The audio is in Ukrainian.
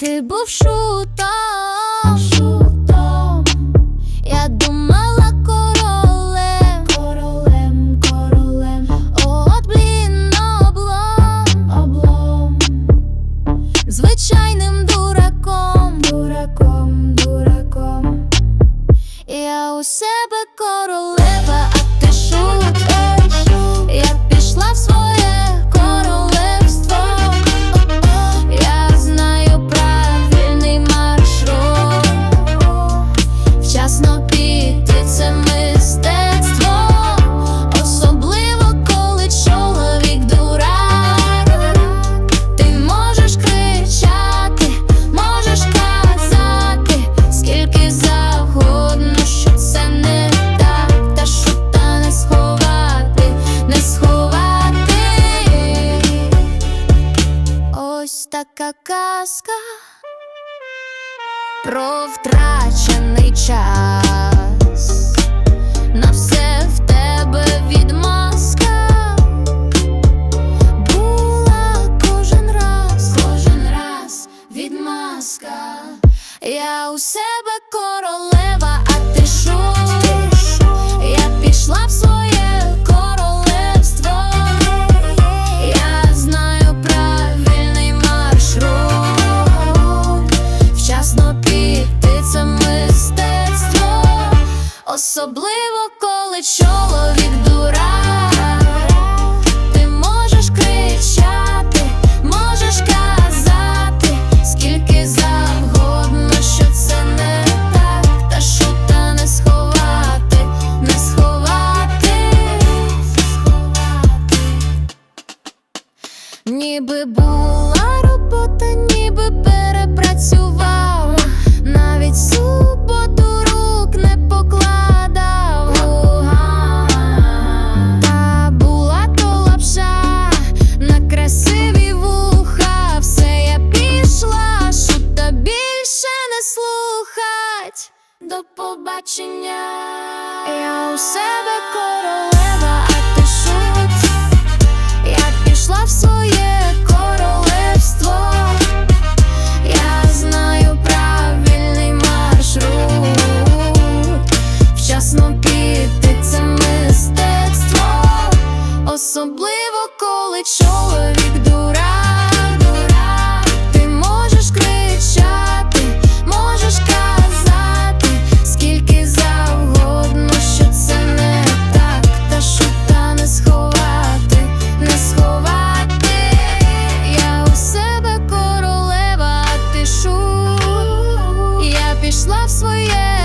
Ти був шутом, шутом. Я думала королем, королем, королем. От блін, облом, облом. Звичайним дураком, дураком, казка про втрачений час. На все в тебе відмазка була кожен раз, кожен раз відмазка. Я у себе королева, Ніби була робота, ніби перепрацював, навіть суботу рук не покладав. Та була то лапша на красиві вуха. Все я пішла, шута більше не слухать. До побачення, я у себе королева. важливо, коли чоловік дура, дура, ти можеш кричати, можеш казати, скільки завгодно, що це не так, та шута не сховати, не сховати. Я у себе королева, тишу, я пішла в своє.